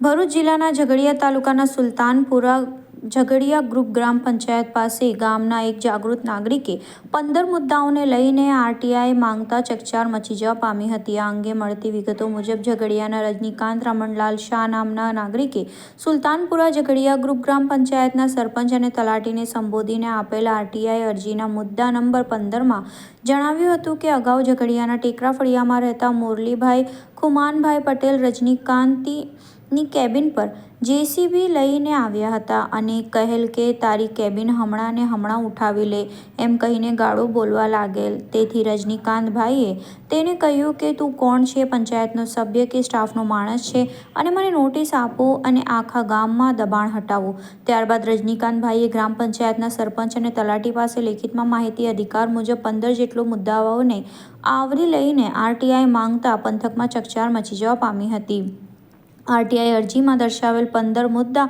ભરૂચ જિલ્લાના ઝઘડિયા તાલુકાના સુલતાનપુરા ઝઘડિયા ગ્રુપ ગ્રામ પંચાયત પાસે ગામના એક જાગૃત નાગરિકે પંદર મુદ્દાઓને લઈને આરટીઆઈ માંગતા ચકચાર મચી જવા પામી હતી. આ અંગે મળતી વિગતો મુજબ ઝઘડિયાના રજનીકાંત રમણલાલ શાહ નામના નાગરિકે સુલતાનપુરા ઝઘડિયા ગ્રુપ ગ્રામ પંચાયતના સરપંચ અને તલાટીને સંબોધીને આપેલ આરટીઆઈ અરજીના મુદ્દા નંબર પંદરમાં જણાવ્યું હતું કે અગાઉ ઝઘડિયાના ટેકરા ફળિયામાં રહેતા મુરલીભાઈ, ખુમાનભાઈ પટેલ રજનીકાંતીની કેબિન પર જેસીબી લઈને આવ્યા હતા અને કહેલ કે, તારી કેબિન હમણાં ને હમણાં ઉઠાવી લે. એમ કહીને ગાળો બોલવા લાગેલ. તેથી રજનીકાંતભાઈએ તેને કહ્યું કે, તું કોણ છે? પંચાયતનો સભ્ય કે સ્ટાફનો માણસ છે? અને મને નોટિસ આપો અને આખા ગામમાં દબાણ હટાવો. ત્યારબાદ રજનીકાંતભાઈએ ગ્રામ પંચાયતના સરપંચ અને તલાટી પાસે લેખિતમાં માહિતી અધિકાર મુજબ પંદર જેટલો મુદ્દાઓને આવરી લઈને આરટીઆઈ માંગતા પંથકમાં ચકચાર મચી જવા પામી હતી. આરટીઆઈ અરજીમાં દર્શાવેલ પંદર મુદ્દા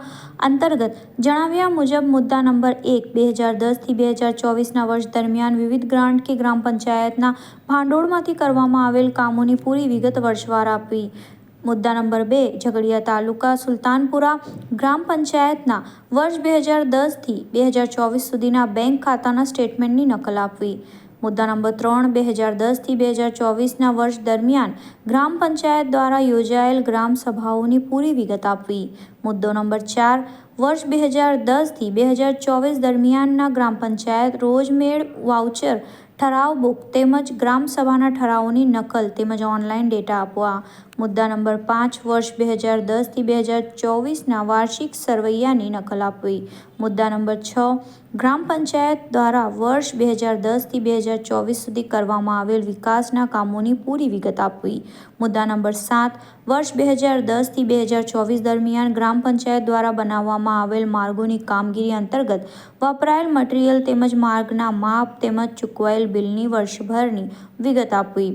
અંતર્ગત જણાવ્યા મુજબ મુદ્દા નંબર એક, બે હજાર દસથી બે હજાર ચોવીસના વર્ષ દરમિયાન વિવિધ ગ્રાન્ટ કે ગ્રામ પંચાયતના ભાંડોળમાંથી કરવામાં આવેલ કામોની પૂરી વિગત વર્ષવાર આપવી. મુદ્દા નંબર બે, ઝઘડિયા તાલુકા સુલતાનપુરા ગ્રામ પંચાયતના વર્ષ બે હજાર દસથી બે હજાર ચોવીસ સુધીના બેંક ખાતાના સ્ટેટમેન્ટની નકલ આપવી. મુદ્દા નંબર ત્રણ, બે હજાર દસથી બે હજાર ચોવીસના વર્ષ દરમિયાન ગ્રામ પંચાયત દ્વારા યોજાયેલ ગ્રામ સભાઓની પૂરી વિગત આપવી. મુદ્દો નંબર ચાર, વર્ષ બે હજાર દસથી બે હજાર ચોવીસ દરમિયાનના ગ્રામ પંચાયત રોજમેળ વાઉચર ઠરાવ બુક તેમજ ગ્રામ સભાના ઠરાવોની નકલ તેમજ ઓનલાઈન ડેટા આપવા મુદ્દા નંબર પાંચ, વર્ષ બે હજાર દસથી બે હજાર ચોવીસના વાર્ષિક સરવૈયાની નકલ આપવી. મુદ્દા નંબર છ, ગ્રામ પંચાયત દ્વારા વર્ષ બે હજાર દસથી બે હજાર ચોવીસ સુધી કરવામાં આવેલ વિકાસના કામોની પૂરી વિગત આપવી. મુદ્દા નંબર સાત, વર્ષ બે હજાર દસથી બે હજાર ચોવીસ દરમિયાન ગ્રામ પંચાયત દ્વારા બનાવવામાં આવેલ માર્ગોની કામગીરી અંતર્ગત વપરાયેલ મટીરીયલ તેમજ માર્ગના માપ તેમજ ચૂકવાયેલ બિલની વર્ષભરની વિગત આપવી.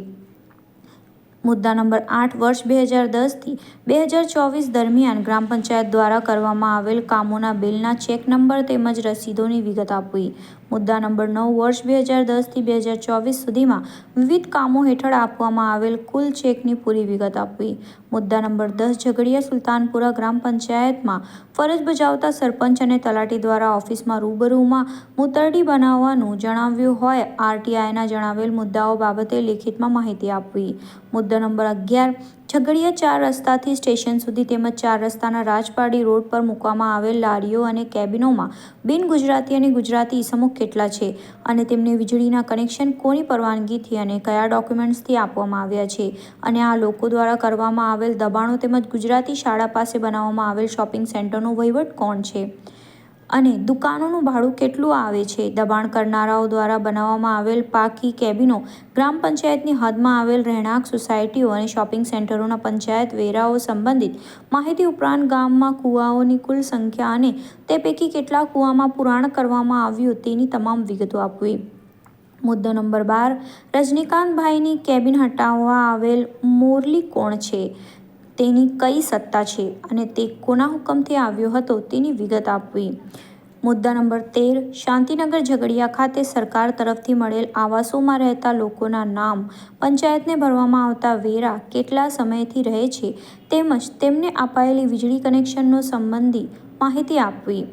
મુદ્દા નંબર આઠ, વર્ષ બે હજાર દસથી બે હજાર ચોવીસ દરમિયાન ગ્રામ પંચાયત દ્વારા કરવામાં આવેલ કામોના બિલના ચેક નંબર તેમજ રસીદોની વિગત આપવી. મુદ્દા નંબર નવ, વર્ષ બે હજાર દસથી બે હજાર ચોવીસ સુધીમાં વિવિધ કામો હેઠળ આપવામાં આવેલ કુલ ચેકની પૂરી વિગત આપવી. મુદ્દા નંબર દસ, ઝઘડિયા સુલતાનપુરા ગ્રામ પંચાયતમાં ફરજ બજાવતા સરપંચ અને તલાટી દ્વારા ઓફિસમાં રૂબરૂમાં મુતરડી બનાવવાનું જણાવ્યું હોય, આરટીઆઈના જણાવેલ મુદ્દાઓ બાબતે લેખિતમાં માહિતી આપવી. મુદ્દા નંબર અગિયાર ઝઘડિયા ચાર રસ્તાથી સ્ટેશન સુધી તેમજ ચાર રસ્તાના રાજપાડી રોડ પર મૂકવામાં આવેલ લારીઓ અને કેબિનોમાં બિન ગુજરાતી અને ગુજરાતી ઈસમો કેટલા છે અને તેમને વીજળીના કનેક્શન કોની પરવાનગીથી અને કયા ડોક્યુમેન્ટ્સથી આપવામાં આવ્યા છે અને આ લોકો દ્વારા કરવામાં આવેલ દબાણો તેમજ ગુજરાતી શાળા પાસે બનાવવામાં આવેલ શોપિંગ સેન્ટરનો વહીવટ કોણ છે? અને દુકાનોનું ભાડું કેટલું આવે છે? દબાણ કરનારાઓ દ્વારા બનાવવામાં આવેલ પાકી કેબિનો, ગ્રામ પંચાયતની હદમાં આવેલ રહેણાંક સોસાયટીઓ અને શોપિંગ સેન્ટરોના પંચાયત વેરાઓ સંબંધિત માહિતી ઉપરાંત ગામમાં કૂવાઓની કુલ સંખ્યા અને તે પૈકી કેટલા કૂવામાં પુરાણ કરવામાં આવ્યું તેની તમામ વિગતો આપવી. મુદ્દો નંબર બાર. રજનીકાંતભાઈની કેબિન હટાવવા આવેલ મોરલી કોણ છે? તેની કઈ સત્તા છે અને તે કોના હુકમથી આવ્યો હતો તેની વિગત આપવી. મુદ્દા નંબર તેર. શાંતિનગર ઝઘડિયા ખાતે સરકાર તરફથી મળેલ આવાસોમાં રહેતા લોકોના નામ પંચાયતને ભરવામાં આવતા વેરા કેટલા સમયથી રહે છે તેમજ તેમને અપાયેલી વીજળી કનેક્શનનો સંબંધી માહિતી આપવી.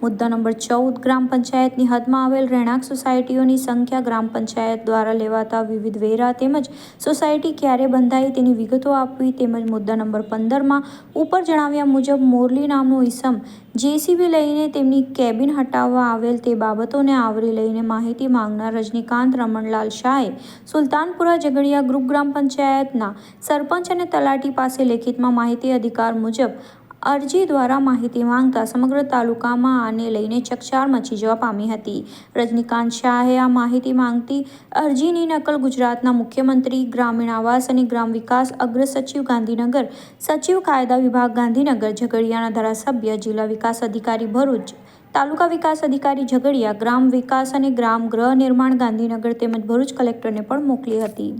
મુદ્દા નંબર ચૌદ, ગ્રામ પંચાયતની હદમાં આવેલ રહેણાંક સોસાયટીઓની સંખ્યા ગ્રામ પંચાયત દ્વારા લેવાતા વિવિધ વેરા તેમજ સોસાયટી ક્યારે બંધાઈ તેની વિગતો આપવી તેમજ મુદ્દા નંબર પંદરમાં ઉપર જણાવ્યા મુજબ મોરલી નામનો ઈસમ જેસીબી લઈને તેમની કેબિન હટાવવા આવેલ તે બાબતોને આવરી લઈને માહિતી માંગનાર રજનીકાંત રમણલાલ શાહે સુલતાનપુરા ઝઘડિયા ગ્રુપ ગ્રામ પંચાયતના સરપંચ અને તલાટી પાસે લેખિતમાં માહિતી અધિકાર મુજબ અરજી દ્વારા માહિતી માંગતા સમગ્ર તાલુકામાં આને લઈને ચકચાર મચી જવા પામી હતી. રજનીકાંત શાહે આ માહિતી માંગતી અરજીની નકલ ગુજરાતના મુખ્યમંત્રી, ગ્રામીણ આવાસ અને ગ્રામ વિકાસ અગ્ર સચિવ ગાંધીનગર, સચિવ કાયદા વિભાગ ગાંધીનગર, ઝઘડિયાના ધારાસભ્ય, જિલ્લા વિકાસ અધિકારી ભરૂચ, તાલુકા વિકાસ અધિકારી ઝઘડિયા, ગ્રામ વિકાસ અને ગ્રામ ગૃહ નિર્માણ ગાંધીનગર તેમજ ભરૂચ કલેક્ટરને પણ મોકલી હતી.